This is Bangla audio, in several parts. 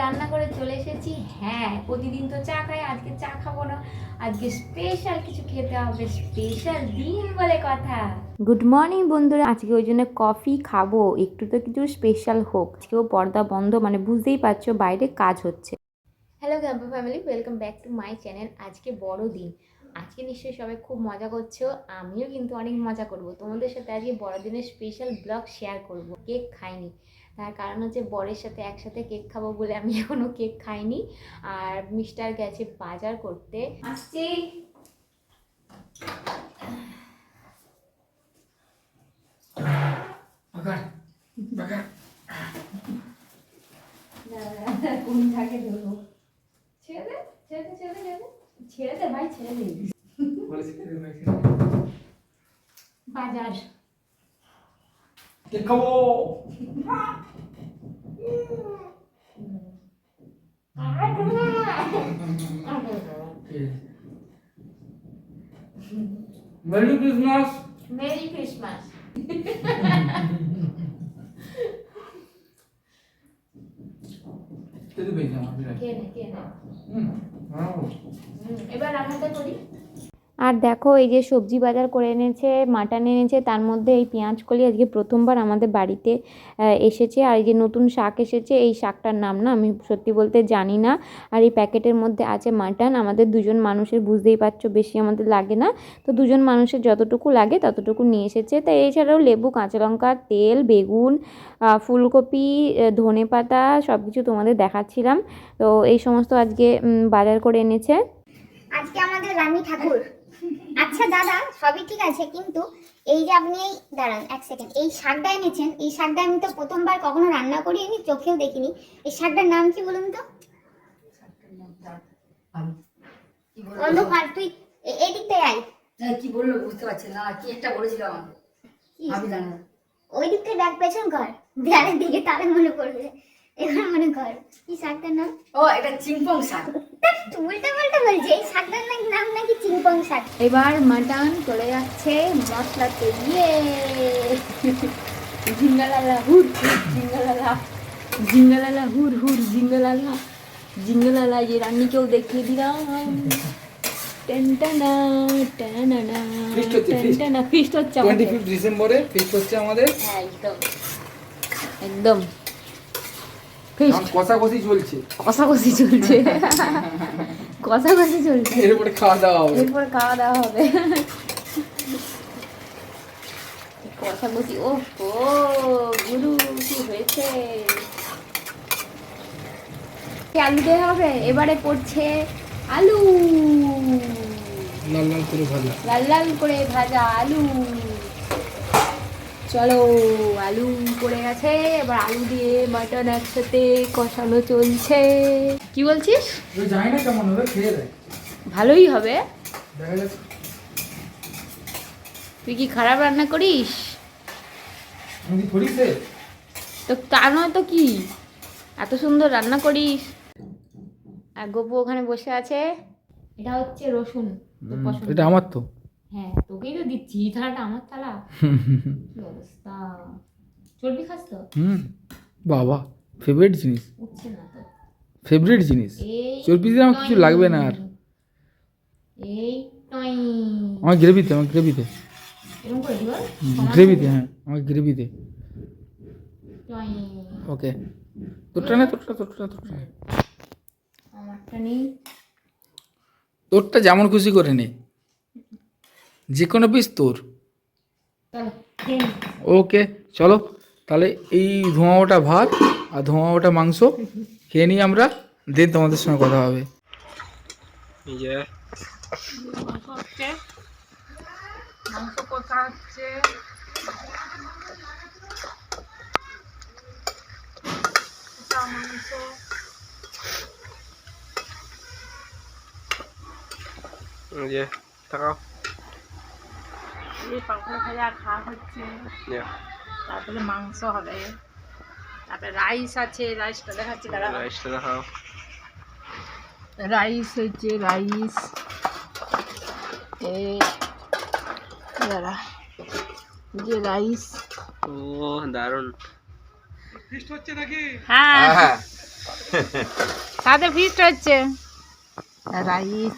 রান্না করে চলে এসেছি। হ্যাঁ প্রতিদিন তো চা খাই আজকে চা খাব না। আজকে স্পেশাল কিছু খেতে হবে স্পেশাল দিন বলে কথা। গুড মর্নিং বন্ধুরা আজকে ওই জন্য কফি খাব। একটু তো কিছু স্পেশাল হোক। আজকেও পর্দা বন্ধ মানে বুঝতেই পারছ বাইরে কাজ হচ্ছে। Hello গ্যাম্পো family welcome back to my channel আজকে বড় দিন। আজকে নিশ্চয়ই সবাই খুব মজা করছ আমিও কিন্তু অনেক মজা করব। তোমাদের সাথে আজকে বড়দিনের স্পেশাল ব্লগ শেয়ার করব। কেক খাইনি। তার কারণ হচ্ছে বরের সাথে একসাথে কেক খাব বলে আমি এখনও কেক খাইনি। আর মিস্টার গেছে বাজার করতে। আসছি। বাগান বাগান। কোন থাকে ধরবো? ছেড়ে দে ছেড়ে দে ছেড়ে দে ছেড়ে দে। ভাই ছেড়ে দে। বাজার। কে খাব। মেরি ক্রিসমাস মেরি ক্রিসমাস এবার রান্নাটা করি। আর দেখো, এই যে সবজি বাজার করে এনেছে, মাটন এনেছে, তার মধ্যে এই পেঁয়াজ কলি আজকে প্রথমবার আমাদের বাড়িতে এসেছে। আর এই যে নতুন শাক এসেছে, এই শাকটার নাম না আমি সত্যি বলতে জানি না। আর এই প্যাকেটের মধ্যে আছে মাটন। আমাদের দুজন মানুষের বুঝতেই পারছ, বেশি আমাদের লাগে না। তো দুজন মানুষের যতটুকু লাগে, ততটুকু নিয়ে এসেছে। তাই এছাড়াও লেবু, কাঁচা লঙ্কা, তেল, বেগুন ফুলকপি ধনে পাতা সব কিছু তোমাদের দেখাচ্ছিলাম। তো এই সমস্ত আজকে বাজার করে এনেছে। আজকে আমাদের রানী ঠাকুর। আচ্ছা দাদা সবই ঠিক আছে কিন্তু এই যে আপনি এই দাঁড়ান এক সেকেন্ড এই শাকটা এনেছেন এই শাকটা আমি তো প্রথমবার কখনো রান্না করি করিনি চোখেও দেখিনি। এই শাকটার নাম কি বলুন তো? অন্ধকার তুই দিকটায় আয়। না, কি বলল বুঝতে পারছি না কি একটা বলেছিল আমাকে? আমি জানি ওই দিকটায় ব্যাগ পেছন কর। দেয়ালের দিকে তাহলে মনে পড়বে। এবার মনে কর কি শাকটার নাম? ও এটা চিংপং শাক। তা উল্টা পাল্টা বলছে এই শাকটার নাম নাকি চিংপং শাক। এবার মাটন চলে যাচ্ছে মশলাতে ইয়ে জিঙ্গালালা হুর হুর জিঙ্গালালা। জিঙ্গালালা হুর হুর জিঙ্গালালা। জিঙ্গালালা যে রান্নিকেও দেখিয়ে দিলাম। ফিস্ট হচ্ছে আমাদের। ডিসেম্বরে ফিক্স হচ্ছে আমাদের। হ্যাঁ, একদম। একদম। ফিস্ট কষাকষি চলছে। কষাকষি চলছে। কষাকষি চলছে। এরপরে খাওয়া দাওয়া হবে। এরপর খাওয়া দাওয়া হবে। কষাকষি ও ও গুরু কি হয়েছে? কি আলু দেওয়া হবে এবারে পড়ছে আলু। লাল লাল করে ভাজা। লাল লাল করে ভাজা আলু। চলো আলু পড়ে গেছে এবার আলু দিয়ে মাটন একসাথে কষানো চলছে। কি বলছিস? জানি না কেমন হবে খেয়ে দেয় ভালোই হবে। তুই কি খারাপ রান্না করিস? তো তা নয় তো কি? এত সুন্দর রান্না করিস। আর গোপু ওখানে বসে আছে। এটা হচ্ছে রসুন। এটা আমার তো। হ্যাঁ তোকেই তো দিচ্ছি থালাটা আমার থালা। কি অবস্থা? চর্বি খাস তো? হুম বাবা ফেভারিট জিনিস। উঠছে না তো। ফেভারিট জিনিস? চর্বি দিয়ে আমার কিছু লাগবে না আর। এই টয়িং আমার গ্রেভিতে আমার গ্রেভিতে। এরকম করে দিব গ্রেভিতে হ্যাঁ আমার গ্রেভিতে। ওকে। তোরটা না তোরটা তোরটা তোরটা। আমারটা নেই। তোরটা যেমন খুশি করে নে। যে কোনো পিস তোর। ওকে চলো তাহলে এই ধোঁয়া ওটা ভাত আর ধোঁয়া ওটা মাংস খেয়ে নিই আমরা দেন তোমাদের সঙ্গে কথা হবে। মাংস হচ্ছে মাংস এই পাঁপড় ভাজা খাওয়া হচ্ছে। তারপরে মাংস হবে। তারপরে রাইস আছে রাইসটা দেখাচ্ছি দাঁড়া রাইসটা দেখাও। রাইস হচ্ছে রাইস দাঁড়া। এই যে রাইস ও দারুণ। হ্যাঁ। সাথে ফিস্ট হচ্ছে। রাইস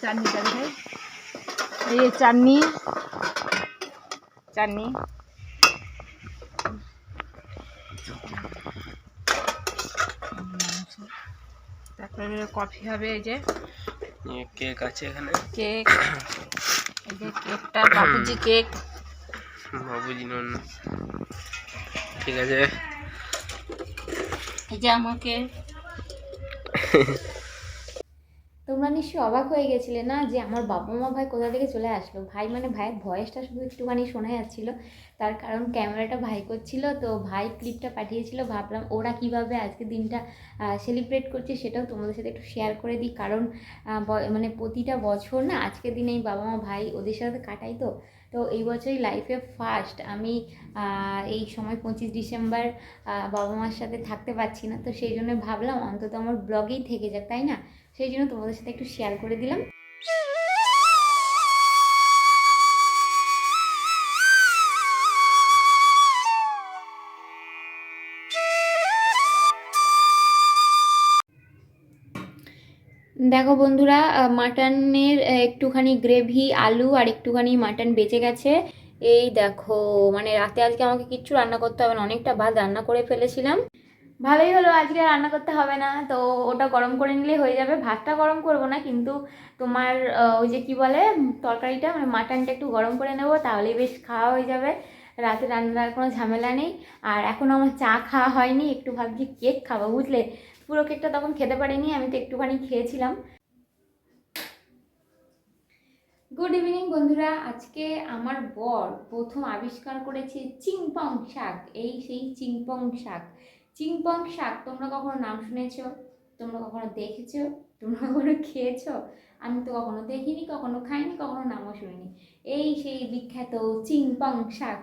চাটনি চাটনি এই চাটনি। চাটনি। তারপরে কফি হবে এই যে। কেক আছে এখানে। কেক। এই যে কেকটা বাপুজি কেক। বাবুজি নন। ঠিক আছে। এই যে আমাকে। তোমরা নিশ্চয়ই অবাক হয়ে গেছিলে না যে আমার বাবা মা ভাই কোথা থেকে চলে আসলো? ভাই মানে ভাইয়ের ভয়েসটা শুধু একটুখানি শোনা যাচ্ছিল। তার কারণ ক্যামেরাটা ভাই করছিল, তো ভাই ক্লিপটা পাঠিয়েছিল। ভাবলাম ওরা কীভাবে আজকে দিনটা সেলিব্রেট করছে সেটাও তোমাদের সাথে একটু শেয়ার করে দিই। কারণ মানে প্রতিটা বছর না, আজকের দিনে এই বাবা মা ভাই ওদের সাথে কাটাই তো। তো এই বছরই লাইফে ফার্স্ট আমি এই সময় পঁচিশ ডিসেম্বর বাবা মার সাথে থাকতে পারছি না। তো সেই জন্য ভাবলাম অন্তত আমার ব্লগেই থেকে যাক, তাই না? সেই জন্য তোমাদের সাথে একটু শেয়ার করে দিলাম। দেখো বন্ধুরা মাটনের একটুখানি গ্রেভি আলু আর একটুখানি মাটন বেঁচে গেছে। এই দেখো মানে রাতে আজকে আমাকে কিচ্ছু রান্না করতে হবে না, অনেকটা ভাত রান্না করে ফেলেছিলাম। ভালোই হলো, আজকে রান্না করতে হবে না। তো ওটা গরম করে নিলে হয়ে যাবে। ভাতটা গরম করব না, কিন্তু তোমার ওই যে কি বলে তরকারিটা মানে মাটনটা একটু গরম করে নেব, তাহলেই বেশ খাওয়া হয়ে যাবে। রাতে রান্নার কোনো ঝামেলা নেই। আর এখন আমার চা খাওয়া হয়নি, একটু ভাবছি কেক খাব, বুঝলে? পুরো কেকটা তখন খেতে পারিনি, আমি তো একটুখানি খেয়েছিলাম। গুড ইভিনিং বন্ধুরা, আজকে আমার বর প্রথম আবিষ্কার করেছে চিংপং শাক, এই সেই চিংপং শাক। চিংপং শাক, তোমরা কখনো নাম শুনেছ? তোমরা কখনো দেখেছ? তোমরা কখনো খেয়েছো? আমি তো কখনো দেখিনি, কখনো খাইনি, কখনো নামও শুনিনি। এই সেই বিখ্যাত চিংপং শাক।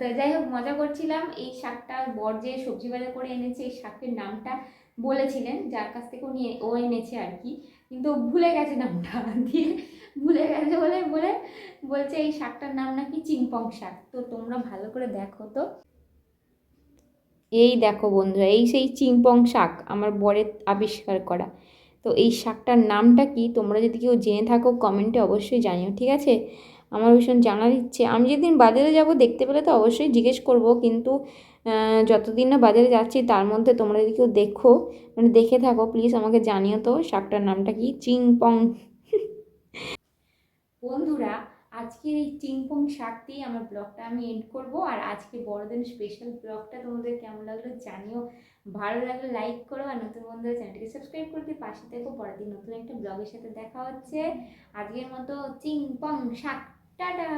তো যাই হোক, মজা করছিলাম। এই শাকটা বর যে সবজি বাজার করে এনেছে, এই শাকের নামটা বলেছিলেন, যার কাছ থেকে উনি ও এনেছে আর কি। কিন্তু ভুলে গেছে নামটা। দিয়ে ভুলে গেছে বলে বলে বলছে, এই শাকটার নাম নাকি চিংপং শাক। তো তোমরা ভালো করে দেখো তো। এই দেখো বন্ধুরা, এই সেই চিংপং শাক আমার বরের আবিষ্কার করা। তো এই শাকটার নামটা কি? তোমরা যদি কেউ জেনে থাকো, কমেন্টে অবশ্যই জানিও, ঠিক আছে? আমার ভীষণ জানার ইচ্ছে। আমি যেদিন বাজারে যাব দেখতে পেলে তো অবশ্যই জিজ্ঞেস করব, কিন্তু যতদিন না বাজারে যাচ্ছি, তার মধ্যে তোমরা যদি কেউ দেখো মানে দেখে থাকো প্লিজ আমাকে জানিও তো, শাকটার নামটা কি? চিংপং। বন্ধুরা আজকের এই চিংপং শাক দিয়ে আমার ব্লগটা আমি এন্ড করব। আর আজকে বড়দিন স্পেশাল ব্লগটা তোমাদের কেমন লাগল জানিও। ভালো লাগলে লাইক করো আর নতুন বন্ধুরা চ্যানেলটিকে সাবস্ক্রাইব করে দিয়ে পাশে দেখো পরের দিন নতুন একটা ব্লগের সাথে দেখা হচ্ছে। আজকের মতো চিংপং শাক। টাটা!